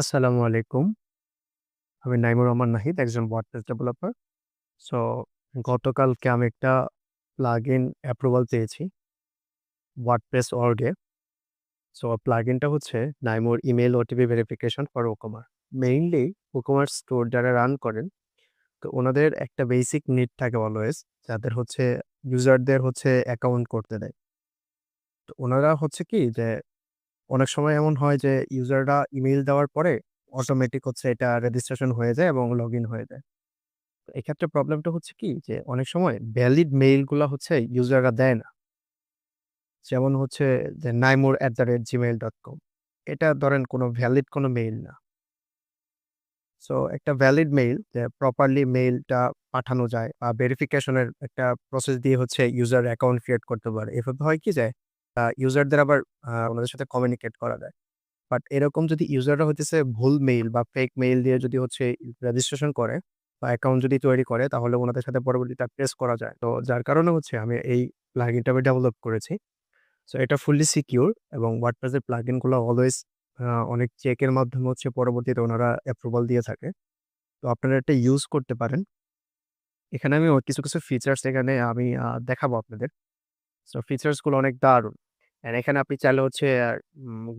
আসসালামু আলাইকুম। আমি নাইমুর রহমান নাহিদ, একজন ওয়ার্ডপ্রেস ডেভেলপার। সো গতকালকে আমি একটা প্লাগ ইন অ্যাপ্রুভাল পেয়েছি ওয়ার্ডপ্রেস অর্গে। সো প্লাগ ইনটা হচ্ছে Naimur email OTP verification for WooCommerce. Mainly WooCommerce store যারা রান করেন, তো ওনাদের একটা বেসিক নিড থাকে অলওয়েজ যাদের হচ্ছে ইউজারদের হচ্ছে অ্যাকাউন্ট করতে দেয়। তো ওনারা হচ্ছে কি যে অনেক সময় এমন হয় যে, ইউজাররা ইমেইল দেওয়ার পরে অটোমেটিক হচ্ছে এটা রেজিস্ট্রেশন হয়ে যায় এবং লগইন হয়ে যায়। তো এক্ষেত্রে প্রবলেমটা হচ্ছে কি যে, অনেক সময় ভ্যালিড মেইলগুলা হচ্ছে ইউজাররা দেয় না। যেমন হচ্ছে যে naimur@gmail.com এটা ধরেন কোনো ভ্যালিড কোনো মেইল না। সো একটা ভ্যালিড মেইল যে প্রপারলি মেইলটা পাঠানো যায় বা ভেরিফিকেশনের একটা প্রসেস দিয়ে হচ্ছে ইউজার অ্যাকাউন্ট ক্রিয়েট করতে পারে। এভাবে হয় কি যে আ ইউজারদের আবার ওনাদের সাথে কমিউনিকেট করা যায়। বাট এরকম যদি ইউজাররা হইতেছে ভুল মেইল বা ফেক মেইল দিয়ে যদি হচ্ছে রেজিস্ট্রেশন করে বা অ্যাকাউন্ট যদি তৈরি করে তাহলে ওনাদের সাথে পরবর্তীতে ট্রেস করা যায়। তো যার কারণে হচ্ছে আমি এই প্লাগইনটা আমি ডেভেলপ করেছি। সো এটা ফুললি সিকিউর এবং ওয়ার্ডপ্রেস এর প্লাগইনগুলো অলওয়েজ অনেক চেকের মাধ্যমে হচ্ছে পরবর্তীতে ওনারা অ্যাপ্রুভাল দিয়ে থাকে। তো আপনারা এটা ইউজ করতে পারেন। এখানে আমি কিছু, কিছু ফিচার্স এখানে আমি দেখাবো আপনাদের। সো ফিচার্সগুলো অনেক দারুণ। অ্যান্ড এখানে আপনি চাইলে হচ্ছে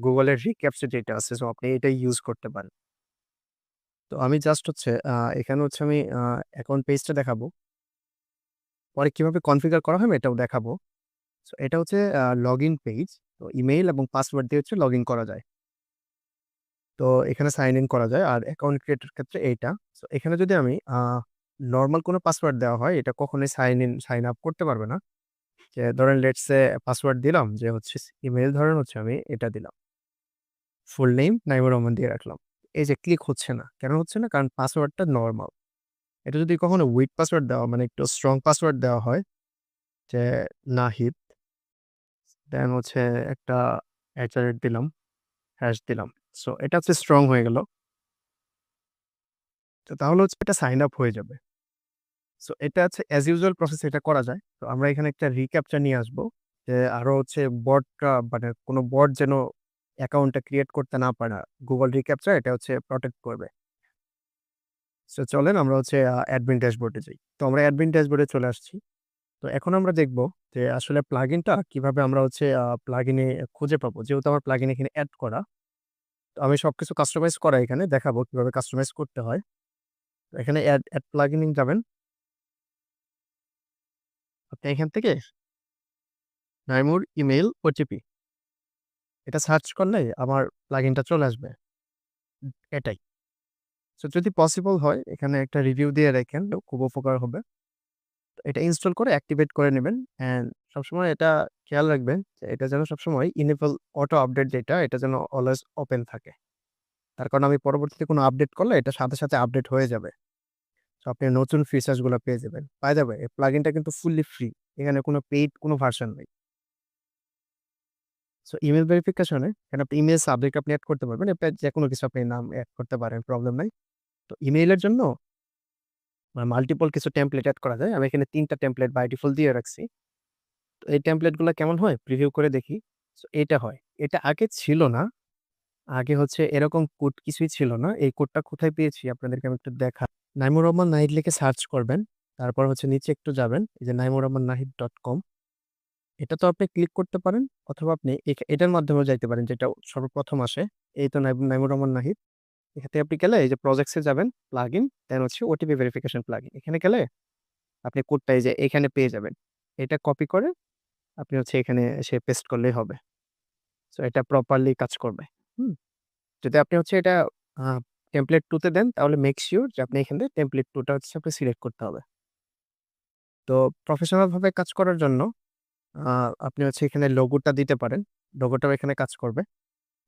গুগলের এর যেটা আছে সো আপনি এটাই ইউজ করতে পারেন। তো আমি জাস্ট হচ্ছে এখানে হচ্ছে আমি অ্যাকাউন্ট পেজটা দেখাবো। পরে কীভাবে কনফিগার করা হয় এটাও দেখাবো। সো এটা হচ্ছে লগ লগইন পেজ। তো ইমেইল এবং পাসওয়ার্ড দিয়ে হচ্ছে লগইন করা যায়। তো এখানে সাইন ইন করা যায়। আর অ্যাকাউন্ট ক্রিয়েটের ক্ষেত্রে এইটা। সো এখানে যদি আমি নর্মাল কোনো পাসওয়ার্ড দেওয়া হয় এটা কখনোই সাইন ইন, সাইন আপ করতে পারবে না। যে ধরেন লেটসে পাসওয়ার্ড দিলাম যে হচ্ছে ইমেল ধরেন হচ্ছে আমি এটা দিলাম। ফুল নেম নাইমুর রহমান দিয়ে রাখলাম। এই যে ক্লিক হচ্ছে না। কেন হচ্ছে না? কারণ পাসওয়ার্ডটা নরমাল। এটা যদি কখনো উইক পাসওয়ার্ড দেওয়া মানে একটু স্ট্রং পাসওয়ার্ড দেওয়া হয় যে নাহিদ দেন হচ্ছে একটা @@ দিলাম, হ্যাশ দিলাম। সো এটা হচ্ছে স্ট্রং হয়ে গেল। তো তাহলে হচ্ছে এটা সাইন আপ হয়ে যাবে। সো এটা হচ্ছে অ্যাজ ইউজুয়াল প্রসেস এটা করা যায়। তো আমরা এখানে একটা রিক্যাপচা নিয়ে আসব। যে আরও হচ্ছে বটটা মানে কোনো বট যেন অ্যাকাউন্টটা ক্রিয়েট করতে না পারে। গুগল রিক্যাপচা এটা হচ্ছে প্রটেক্ট করবে। সো চলেন আমরা হচ্ছে অ্যাডমিন ড্যাশবোর্ডে যাই। তো আমরা অ্যাডমিন ড্যাশবোর্ডে চলে আসছি। তো এখন আমরা দেখব যে আসলে প্লাগইনটা কীভাবে আমরা হচ্ছে, আ প্লাগইনে খুঁজে পাবো। যেহেতু আমার প্লাগইন এখানে অ্যাড করা। তো আমি সবকিছু কাস্টমাইজ করা এখানে দেখাবো কীভাবে কাস্টমাইজ করতে হয়। এখানে অ্যাড প্লাগইন এ যাবেন। আপনি এখান থেকে নাইমুর ইমেইল ওটিপি এটা সার্চ করলে আমার প্লাগইনটা চলে আসবে। এটাই। সো যদি পসিবল হয় এখানে একটা রিভিউ দিয়ে রাখেন খুব উপকার হবে। এটা ইনস্টল করে অ্যাক্টিভেট করে নিবেন। অ্যান্ড সবসময় এটা খেয়াল রাখবেন যে এটা যেন সবসময় ইনেবল অটো আপডেট যেটা এটা যেন অলওয়েজ ওপেন থাকে। তার কারণ আমি পরবর্তীতে কোনো আপডেট করলে এটা সাথে, সাথে আপডেট হয়ে যাবে। সো আপনি নতুন ফিচার্সগুলা পেয়ে যাবেন। পাই যাবে এই প্লাগইনটা কিন্তু ফুললি ফ্রি। এখানে কোনো পেইড কোনো ভার্সন নাই। সো ইমেল ভেরিফিকেশনে এখানে আপনি ইমেইল সাবজেক্ট আপনি অ্যাড করতে পারবেন। যে কোনো কিছু আপনি নাম অ্যাড করতে পারেন, প্রবলেম নাই। তো ইমেইলের জন্য মাল্টিপল কিছু টেমপ্লেট অ্যাড করা যায়। আমি এখানে ৩ টা টেমপ্লেট বাই ডিফল্ট দিয়ে রাখছি। তো এই টেমপ্লেটগুলা কেমন হয়? প্রিভিউ করে দেখি। সো এটা হয়। এটা আগে ছিল না। আগে হচ্ছে এরকম কোড কিছুই ছিল না। এই কোডটা কোথায় পেয়েছি আপনাদেরকে আমি একটু দেখাই। নাইমুর রহমান নাহিদ লিখে সার্চ করবেন। তারপর হচ্ছে নিচে একটু যাবেন। এই যে নাইমুর রহমান নাহিদ ডট কম এটা তো আপনি ক্লিক করতে পারেন অথবা আপনি এটার মাধ্যমেও যাইতে পারেন যেটা সর্বপ্রথম আসে। এই তো নাইম নাইমুর রহমান নাহিদ। এখানে আপনি গেলে এই যে প্রজেক্টসে যাবেন, প্লাগইন, দেন হচ্ছে ওটিপি ভেরিফিকেশন প্লাগইন। এখানে গেলে আপনি কোডটা এই যে এখানে পেয়ে যাবেন। এটা কপি করে আপনি হচ্ছে এখানে এসে পেস্ট করলেই হবে। সো এটা প্রপারলি কাজ করবে। হুম? যদি আপনি হচ্ছে এটা টেমপ্লেট টুতে দেন তাহলে মেক সিউর যে আপনি এখান থেকে টেমপ্লেট টুটা হচ্ছে আপনি সিলেক্ট করতে হবে। তো প্রফেশনালভাবে কাজ করার জন্য আপনি হচ্ছে এখানে লোগোটা দিতে পারেন। লোগোটাও এখানে কাজ করবে।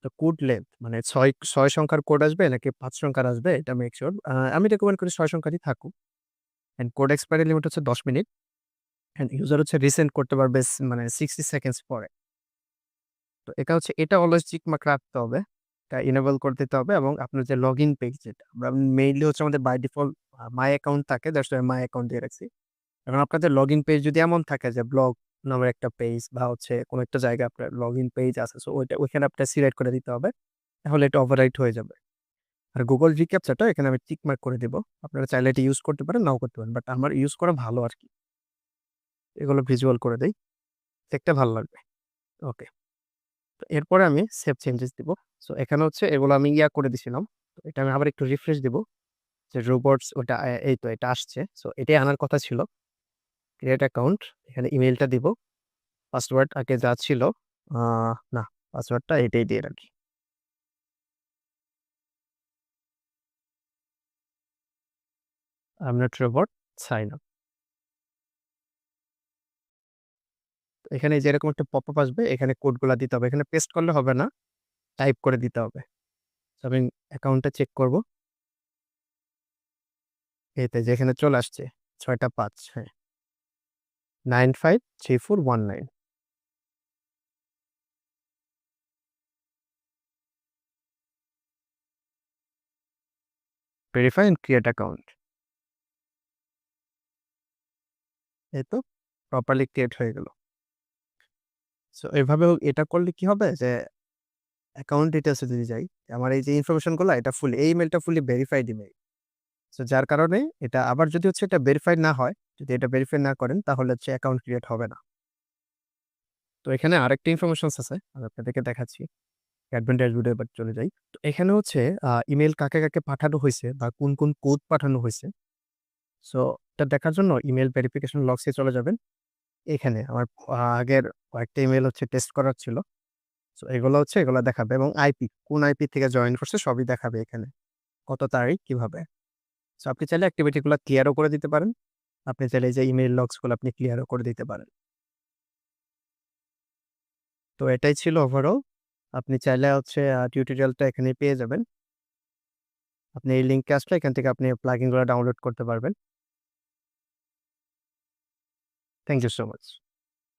তো কোড লেন্থ মানে ৬, ৬ সংখ্যার কোড আসবে নাকি পাঁচ সংখ্যার আসবে এটা মেক। আ আমি রেকমেন্ড করি ছয় সংখ্যারই থাকুক। অ্যান্ড কোড এক্সপায়ারি লিমিট হচ্ছে ১০ মিনিট। অ্যান্ড ইউজার হচ্ছে রিসেন্ট করতে পারবে মানে 60 সেকেন্ডস পরে। তো এটা হচ্ছে এটা অলওয়েজ চেকমার্ক রাখতে হবে। এটা এনেবল করে দিতে হবে এবং আপনার যে লগ ইন পেজ যেটা, আমরা মেইনলি হচ্ছে আমাদের বাই ডিফল্ট মাই অ্যাকাউন্ট থাকে দ্যাটস মাই অ্যাকাউন্ট দিয়ে রাখছি। এখন আপনাদের লগ ইন পেজ যদি এমন থাকে যে ব্লগ নামের একটা পেজ বা হচ্ছে কোনো একটা জায়গায় আপনার লগ ইন পেজ আছে সো ওইটা, ওইখানে আপনার সিলেক্ট করে দিতে হবে। তাহলে এটা ওভাররাইট হয়ে যাবে। আর গুগল রিক্যাপচারটা এখানে আমি টিক মার্ক করে দেব, আপনারা চাইলে এটা ইউজ করতে পারেন, নাও করতে পারেন বাট আমার ইউজ করা ভালো আর কি এগুলো ভিজুয়াল করে দেই, দেখতে ভালো লাগবে ওকে তো এরপরে আমি সেভ চেঞ্জেস দিব। সো এখানে হচ্ছে এগুলো আমি ইয়া করে দিছিলাম। তো, এটা আমি আবার একটু রিফ্রেশ দিব। যে রোবটস ওটা এই তো এটা আসছে। সো এটাই আনার কথা ছিল। ক্রিয়েট অ্যাকাউন্ট এখানে ইমেলটা দিব। পাসওয়ার্ড আগে যা ছিল না পাসওয়ার্ডটা এটাই দিয়ে রাখি। Not robot সাইন আপ এখানে যেরকম একটা পপ আপ আসবে, এখানে কোডগুলা দিতে হবে। এখানে পেস্ট করলে হবে না টাইপ করে দিতে হবে। আমি অ্যাকাউন্টটা চেক করব। এতে যেখানে চলে আসছে, ছয়টা পাঁচ হ্যাঁ। Nine five three four one nine verify and create account এই তো প্রপারলি ক্রিয়েট হয়ে গেল। সো এভাবে এটা করলে কি হবে? যে অ্যাকাউন্ট ডিটেলসে যদি যাই, আমার এই যে ইনফরমেশনগুলো এটা ফুলি এই ইমেলটা ফুলি ভেরিফাইড ইমেল সো যার কারণে এটা আবার যদি হচ্ছে এটা ভেরিফাইড না হয়, যদি এটা ভেরিফাই না করেন, তাহলে হচ্ছে অ্যাকাউন্ট ক্রিয়েট হবে না। তো এখানে আরেকটা ইনফরমেশন আছে, আমি আপনাদেরকে দেখাচ্ছি। অ্যাডভেন্ট ড্যাশবোর্ডে এবার চলে যাই। তো এখানে হচ্ছে ইমেল কাকে কাকে পাঠানো হয়েছে বা কোন কোন কোড পাঠানো হয়েছে। সো এটা দেখার জন্য ইমেল ভেরিফিকেশন লগসে চলে যাবেন। এখানে। আমার আগের কয়েকটা ইমেল হচ্ছে টেস্ট করার ছিল। সো এগুলো হচ্ছে, এগুলো দেখাবে এবং আইপি কোন আইপি থেকে জয়েন করছে সবই দেখাবে এখানে। কত তারিখ, কীভাবে? সো আপনি চাইলে অ্যাক্টিভিটিগুলো ক্লিয়ারও করে দিতে পারেন। আপনি চাইলে যে ইমেল লগসগুলো আপনি ক্লিয়ারও করে দিতে পারেন। তো এটাই ছিল ওভারঅল আপনি চাইলে হচ্ছে টিউটোরিয়ালটা এখানে পেয়ে যাবেন। আপনি এই লিঙ্কে আসলে এখান থেকে আপনি প্লাগিনগুলো ডাউনলোড করতে পারবেন। Thank you so much.